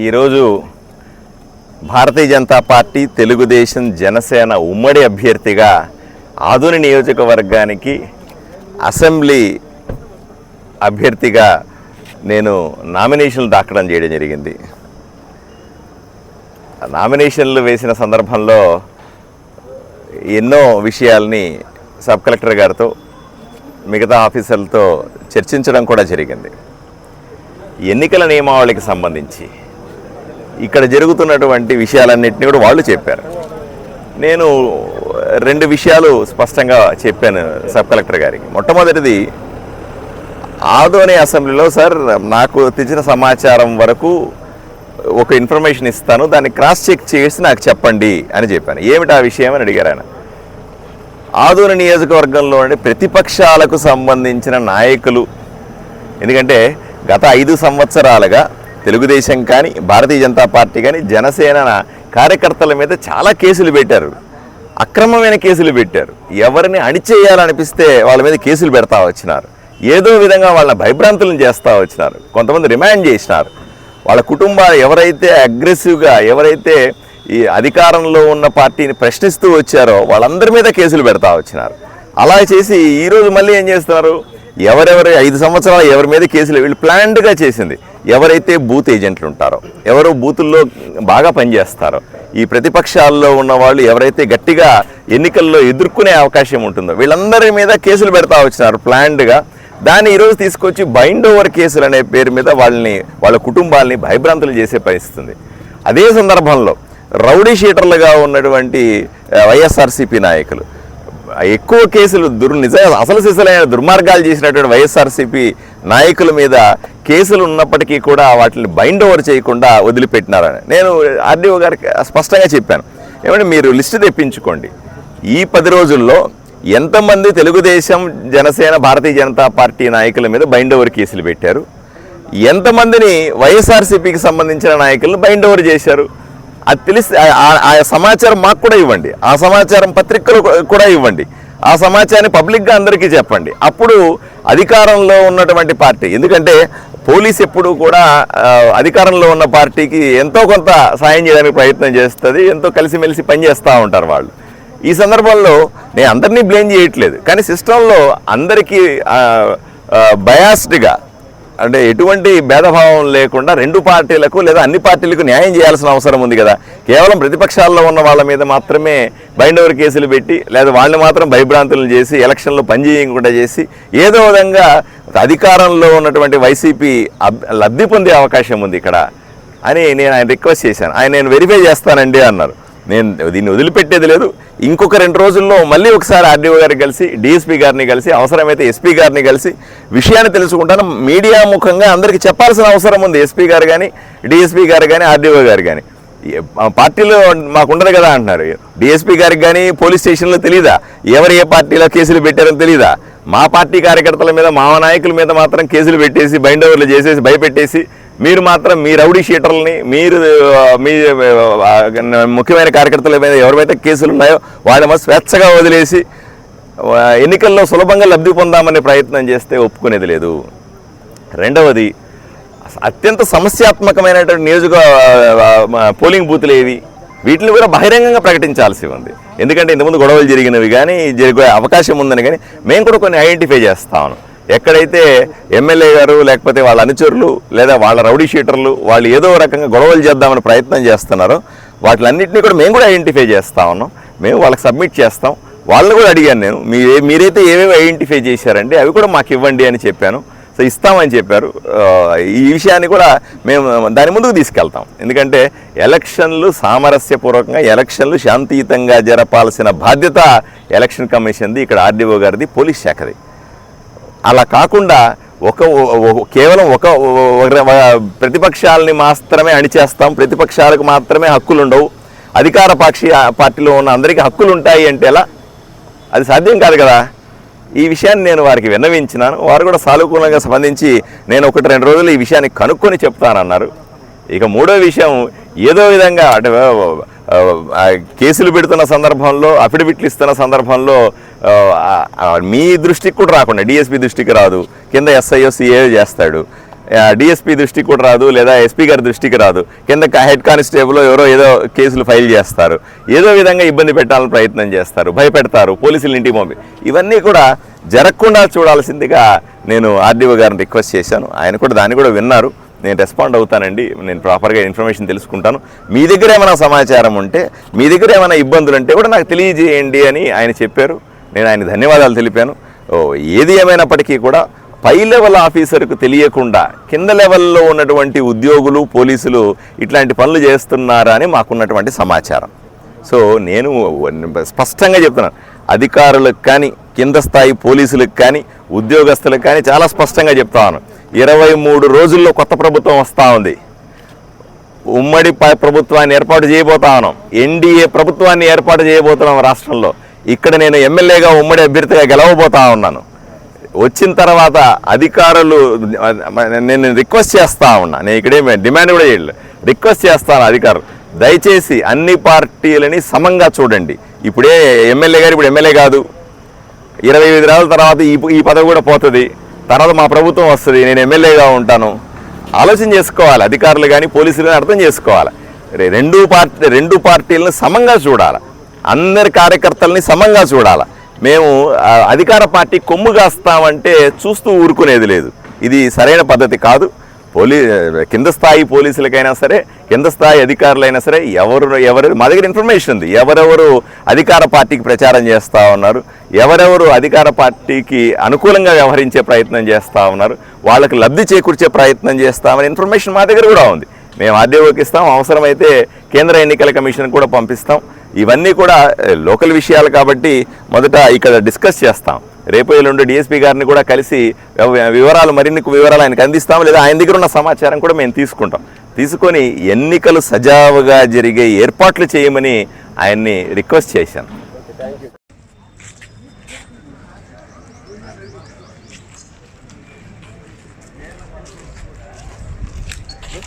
ఈరోజు భారతీయ జనతా పార్టీ తెలుగుదేశం జనసేన ఉమ్మడి అభ్యర్థిగా ఆధుని నియోజకవర్గానికి అసెంబ్లీ అభ్యర్థిగా నేను నామినేషన్లు దాఖడం చేయడం జరిగింది. నామినేషన్లు వేసిన సందర్భంలో ఎన్నో విషయాల్ని సబ్ కలెక్టర్ గారితో మిగతా ఆఫీసర్లతో చర్చించడం కూడా జరిగింది. ఎన్నికల నియమావళికి సంబంధించి ఇక్కడ జరుగుతున్నటువంటి విషయాలన్నింటినీ కూడా వాళ్ళు చెప్పారు. నేను రెండు విషయాలు స్పష్టంగా చెప్పాను సబ్ కలెక్టర్ గారికి. మొట్టమొదటిది ఆదోని అసెంబ్లీలో సార్ నాకు తెచ్చిన సమాచారం వరకు ఒక ఇన్ఫర్మేషన్ ఇస్తాను దాన్ని క్రాస్ చెక్ చేసి నాకు చెప్పండి అని చెప్పాను. ఏమిటి ఆ విషయం అని అడిగారు ఆయన. ఆదోని నియోజకవర్గంలోని ప్రతిపక్షాలకు సంబంధించిన నాయకులు ఎందుకంటే గత ఐదు సంవత్సరాలుగా తెలుగుదేశం కానీ భారతీయ జనతా పార్టీ కానీ జనసేన కార్యకర్తల మీద చాలా కేసులు పెట్టారు. అక్రమమైన కేసులు పెట్టారు. ఎవరిని అణిచేయాలనిపిస్తే వాళ్ళ మీద కేసులు పెడతా వచ్చినారు. ఏదో విధంగా వాళ్ళని భయభ్రాంతులను చేస్తూ వచ్చినారు. కొంతమంది రిమాండ్ చేసినారు. వాళ్ళ కుటుంబాలు ఎవరైతే అగ్రెసివ్గా ఎవరైతే ఈ అధికారంలో ఉన్న పార్టీని ప్రశ్నిస్తూ వచ్చారో వాళ్ళందరి మీద కేసులు పెడతా వచ్చినారు. అలా చేసి ఈరోజు మళ్ళీ ఏం చేస్తున్నారు? ఎవరెవరు ఐదు సంవత్సరాలు ఎవరి మీద కేసులు వీళ్ళు ప్లాన్డ్గా చేసింది. ఎవరైతే బూత్ ఏజెంట్లు ఉంటారో ఎవరు బూతుల్లో బాగా పనిచేస్తారో ఈ ప్రతిపక్షాల్లో ఉన్న వాళ్ళు ఎవరైతే గట్టిగా ఎన్నికల్లో ఎదుర్కొనే అవకాశం ఉంటుందో వీళ్ళందరి మీద కేసులు పెడతా వచ్చినారు ప్లాన్డ్గా. దాన్ని ఈరోజు తీసుకొచ్చి బైండ్ ఓవర్ కేసులు అనే పేరు మీద వాళ్ళని వాళ్ళ కుటుంబాలని భయభ్రాంతులు చేసే పరిస్థితుంది. అదే సందర్భంలో రౌడీ షీటర్లుగా ఉన్నటువంటి వైఎస్ఆర్సీపీ నాయకులు ఎక్కువ కేసులు దుర్ నిజ అసలు సిసలైన దుర్మార్గాలు చేసినటువంటి వైఎస్ఆర్సీపీ నాయకుల మీద కేసులు ఉన్నప్పటికీ కూడా వాటిని బైండ్ ఓవర్ చేయకుండా వదిలిపెట్టినారని. నేను ఆర్డీఓ గారికి స్పష్టంగా చెప్పాను. ఏమంటే మీరు లిస్టు తెప్పించుకోండి. ఈ పది రోజుల్లో ఎంతమంది తెలుగుదేశం జనసేన భారతీయ జనతా పార్టీ నాయకుల మీద బైండ్ ఓవర్ కేసులు పెట్టారు? ఎంతమందిని వైఎస్ఆర్సీపీకి సంబంధించిన నాయకులను బైండ్ ఓవర్ చేశారు? అది తెలిసి ఆ- సమాచారం మాకు కూడా ఇవ్వండి. ఆ సమాచారం పత్రికలు కూడా ఇవ్వండి. ఆ సమాచారాన్ని పబ్లిక్గా అందరికీ చెప్పండి. అప్పుడు అధికారంలో ఉన్నటువంటి పార్టీ ఎందుకంటే పోలీస్ ఎప్పుడు కూడా అధికారంలో ఉన్న పార్టీకి ఎంతో కొంత సాయం చేయడానికి ప్రయత్నం చేస్తుంది ఎంతో కలిసిమెలిసి పనిచేస్తూ ఉంటారు వాళ్ళు. ఈ సందర్భంలో నేను అందరినీ బ్లేమ్ చేయట్లేదు. కానీ సిస్టంలో అందరికీ బయాస్డ్గా అంటే ఎటువంటి భేదభావం లేకుండా రెండు పార్టీలకు లేదా అన్ని పార్టీలకు న్యాయం చేయాల్సిన అవసరం ఉంది కదా. కేవలం ప్రతిపక్షాల్లో ఉన్న వాళ్ళ మీద మాత్రమే బైండ్ ఓవర్ కేసులు పెట్టి లేదా వాళ్ళని మాత్రం భయభ్రాంతులు చేసి ఎలక్షన్లో పనిచేయకుండా చేసి ఏదో విధంగా అధికారంలో ఉన్నటువంటి వైసీపీ అబ్- లబ్ధి పొందే అవకాశం ఉంది ఇక్కడ. అని నేను ఆయన రిక్వెస్ట్ చేశాను. ఆయన నేను వెరిఫై చేస్తానండి అన్నారు. నేను దీన్ని వదిలిపెట్టేది లేదు. ఇంకొక రెండు రోజుల్లో మళ్ళీ ఒకసారి ఆర్డీఓ గారిని కలిసి డిఎస్పీ గారిని కలిసి అవసరమైతే ఎస్పీ గారిని కలిసి విషయాన్ని తెలుసుకుంటాను. మీడియా ముఖంగా అందరికీ చెప్పాల్సిన అవసరం ఉంది. ఎస్పీ గారు కానీ డిఎస్పీ గారు కానీ ఆర్డీఓ గారు కానీ పార్టీలో మాకు ఉండదు కదా అంటున్నారు. డిఎస్పీ గారికి కానీ పోలీస్ స్టేషన్లో తెలియదా ఎవరు ఏ పార్టీలో కేసులు పెట్టారో తెలియదా మా పార్టీ కార్యకర్తల మీద మా నాయకుల మీద మాత్రం కేసులు పెట్టేసి బైండ్ ఓవర్లు చేసేసి భయపెట్టేసి మీరు మాత్రం మీ రౌడీ షీటర్లని మీరు మీ ముఖ్యమైన కార్యకర్తల మీద ఎవరివైతే కేసులు ఉన్నాయో వాళ్ళ స్వేచ్ఛగా వదిలేసి ఎన్నికల్లో సులభంగా లబ్ధి పొందామనే ప్రయత్నం చేస్తే ఒప్పుకునేది లేదు. రెండవది అత్యంత సమస్యాత్మకమైనటువంటి నియోజక పోలింగ్ బూతులు ఏవి? వీటిని కూడా బహిరంగంగా ప్రకటించాల్సి ఉంది. ఎందుకంటే ఇంతకుముందు గొడవలు జరిగినవి కానీ జరిగే అవకాశం ఉందని కానీ మేము కూడా కొన్ని ఐడెంటిఫై చేస్తాము ఎక్కడైతే ఎమ్మెల్యే గారు లేకపోతే వాళ్ళ అనుచరులు లేదా వాళ్ళ రౌడీ షీటర్లు వాళ్ళు ఏదో రకంగా గొడవలు చేద్దామని ప్రయత్నం చేస్తున్నారో వాటిలన్నింటినీ కూడా మేము కూడా ఐడెంటిఫై చేస్తా ఉన్నాం. మేము వాళ్ళకి సబ్మిట్ చేస్తాం. వాళ్ళని కూడా అడిగాను నేను. మీరే మీరైతే ఏమేమి ఐడెంటిఫై చేశారంటే అవి కూడా మాకు ఇవ్వండి అని చెప్పాను. సో ఇస్తామని చెప్పారు. ఈ విషయాన్ని కూడా మేము దాని ముందుకు తీసుకెళ్తాం. ఎందుకంటే ఎలక్షన్లు సామరస్యపూర్వకంగా ఎలక్షన్లు శాంతియుతంగా జరపాల్సిన బాధ్యత ఎలక్షన్ కమిషన్ది ఇక్కడ ఆర్డీఓ గారిది పోలీస్ శాఖది. అలా కాకుండా ఒక కేవలం ఒక ఒక- ప్రతిపక్షాలని మాత్రమే అణిచేస్తాం. ప్రతిపక్షాలకు మాత్రమే హక్కులు ఉండవు అధికార పక్షి పార్టీలో ఉన్న అందరికీ హక్కులు ఉంటాయి అంటే ఎలా? అది సాధ్యం కాదు కదా. ఈ విషయాన్ని నేను వారికి విన్నవించినాను. వారు కూడా సానుకూలంగా స్పందించి నేను ఒకటి రెండు రోజులు ఈ విషయాన్ని కనుక్కొని చెప్తానన్నారు. ఇక మూడో విషయం ఏదో విధంగా అంటే కేసులు పెడుతున్న సందర్భంలో అఫిడవిట్లు ఇస్తున్న సందర్భంలో మీ దృష్టికి కూడా రాకుండా డిఎస్పీ దృష్టికి రాదు. కింద ఎస్ఐఓ సిఏ చేస్తాడు. డిఎస్పీ దృష్టికి కూడా రాదు లేదా ఎస్పీ గారి దృష్టికి రాదు. కింద హెడ్ కానిస్టేబుల్ ఎవరో ఏదో కేసులు ఫైల్ చేస్తారు. ఏదో విధంగా ఇబ్బంది పెట్టాలని ప్రయత్నం చేస్తారు భయపెడతారు పోలీసులు ఇంటికి పంపి ఇవన్నీ కూడా జరగకుండా చూడాల్సిందిగా నేను ఆర్డీఓ గారిని రిక్వెస్ట్ చేశాను. ఆయన కూడా దాన్ని కూడా విన్నారు. నేను రెస్పాండ్ అవుతానండి. నేను ప్రాపర్గా ఇన్ఫర్మేషన్ తెలుసుకుంటాను. మీ దగ్గర ఏమైనా సమాచారం ఉంటే మీ దగ్గర ఏమైనా ఇబ్బందులు ఉంటే కూడా నాకు తెలియజేయండి అని ఆయన చెప్పారు. నేను ఆయన ధన్యవాదాలు తెలిపాను. ఓ, ఏది ఏమైనప్పటికీ కూడా పై లెవెల్ ఆఫీసర్కు తెలియకుండా కింద లెవెల్లో ఉన్నటువంటి ఉద్యోగులు పోలీసులు ఇట్లాంటి పనులు చేస్తున్నారా అని మాకున్నటువంటి సమాచారం. సో నేను స్పష్టంగా చెప్తున్నాను అధికారులకు కానీ కింద స్థాయి పోలీసులకు కానీ ఉద్యోగస్తులకు కానీ చాలా స్పష్టంగా చెప్తాను ఇరవై మూడు రోజుల్లో కొత్త ప్రభుత్వం వస్తూ ఉంది. ఉమ్మడి ప్రభుత్వాన్ని ఏర్పాటు చేయబోతా ఉన్నాం. ఎన్డీఏ ప్రభుత్వాన్ని ఏర్పాటు చేయబోతున్నాం రాష్ట్రంలో. ఇక్కడ నేను ఎమ్మెల్యేగా ఉమ్మడి అభ్యర్థిగా గెలవబోతా ఉన్నాను. వచ్చిన తర్వాత అధికారులు నేను రిక్వెస్ట్ చేస్తా ఉన్నా. నేను ఇక్కడే డిమాండ్ కూడా చేయలేదు. రిక్వెస్ట్ చేస్తాను అధికారులు. దయచేసి అన్ని పార్టీలని సమంగా చూడండి. ఇప్పుడే ఎమ్మెల్యే గారు ఇప్పుడు ఎమ్మెల్యే కాదు. ఇరవై ఐదు రోజుల తర్వాత ఈ ఈ పదవి కూడా పోతుంది. తర్వాత మా ప్రభుత్వం వస్తుంది. నేను ఎమ్మెల్యేగా ఉంటాను. ఆలోచన చేసుకోవాలి. అధికారులు కానీ పోలీసులు కానీ అర్థం చేసుకోవాలి. రెండు పార్టీ రెండు పార్టీలను సమంగా చూడాలి. అందరి కార్యకర్తల్ని సమంగా చూడాలి. మేము అధికార పార్టీ కొమ్ము కాస్తామంటే చూస్తూ ఊరుకునేది లేదు. ఇది సరైన పద్ధతి కాదు. పోలీ కింద స్థాయి పోలీసులకైనా సరే కింద స్థాయి అధికారులైనా సరే ఎవరు ఎవరు మా దగ్గర ఇన్ఫర్మేషన్ ఉంది. ఎవరెవరు అధికార పార్టీకి ప్రచారం చేస్తూ ఉన్నారు ఎవరెవరు అధికార పార్టీకి అనుకూలంగా వ్యవహరించే ప్రయత్నం చేస్తూ ఉన్నారు వాళ్ళకి లబ్ధి చేకూర్చే ప్రయత్నం చేస్తామని ఇన్ఫర్మేషన్ మా దగ్గర కూడా ఉంది. మేము ఆర్డీఓకి ఇస్తాం అవసరమైతే కేంద్ర ఎన్నికల కమిషన్ కూడా పంపిస్తాం. ఇవన్నీ కూడా లోకల్ విషయాలు కాబట్టి మొదట ఇక్కడ డిస్కస్ చేస్తాం. రేపు ఎల్లుండి డిఎస్పీ గారిని కూడా కలిసి వివరాలు మరిన్ని వివరాలు ఆయనకు అందిస్తాం లేదా ఆయన దగ్గర ఉన్న సమాచారం కూడా మేము తీసుకుంటాం. తీసుకొని ఎన్నికలు సజావుగా జరిగే ఏర్పాట్లు చేయమని ఆయన్ని రిక్వెస్ట్ చేశాను. హలో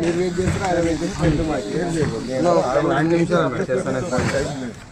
మీరు వెయిట్ చేస్తున్నారు ఆయన వెయిట్ చేస్తున్నారు ఐదు నిమిషాలు చేస్తాను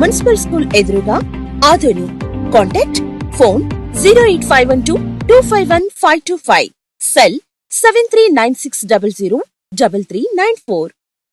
మున్సిపల్ స్కూల్ ఎదురుగా Adoni. Contact phone zero eight five one two two five one five two five. Cell seven three nine six double zero double three nine four.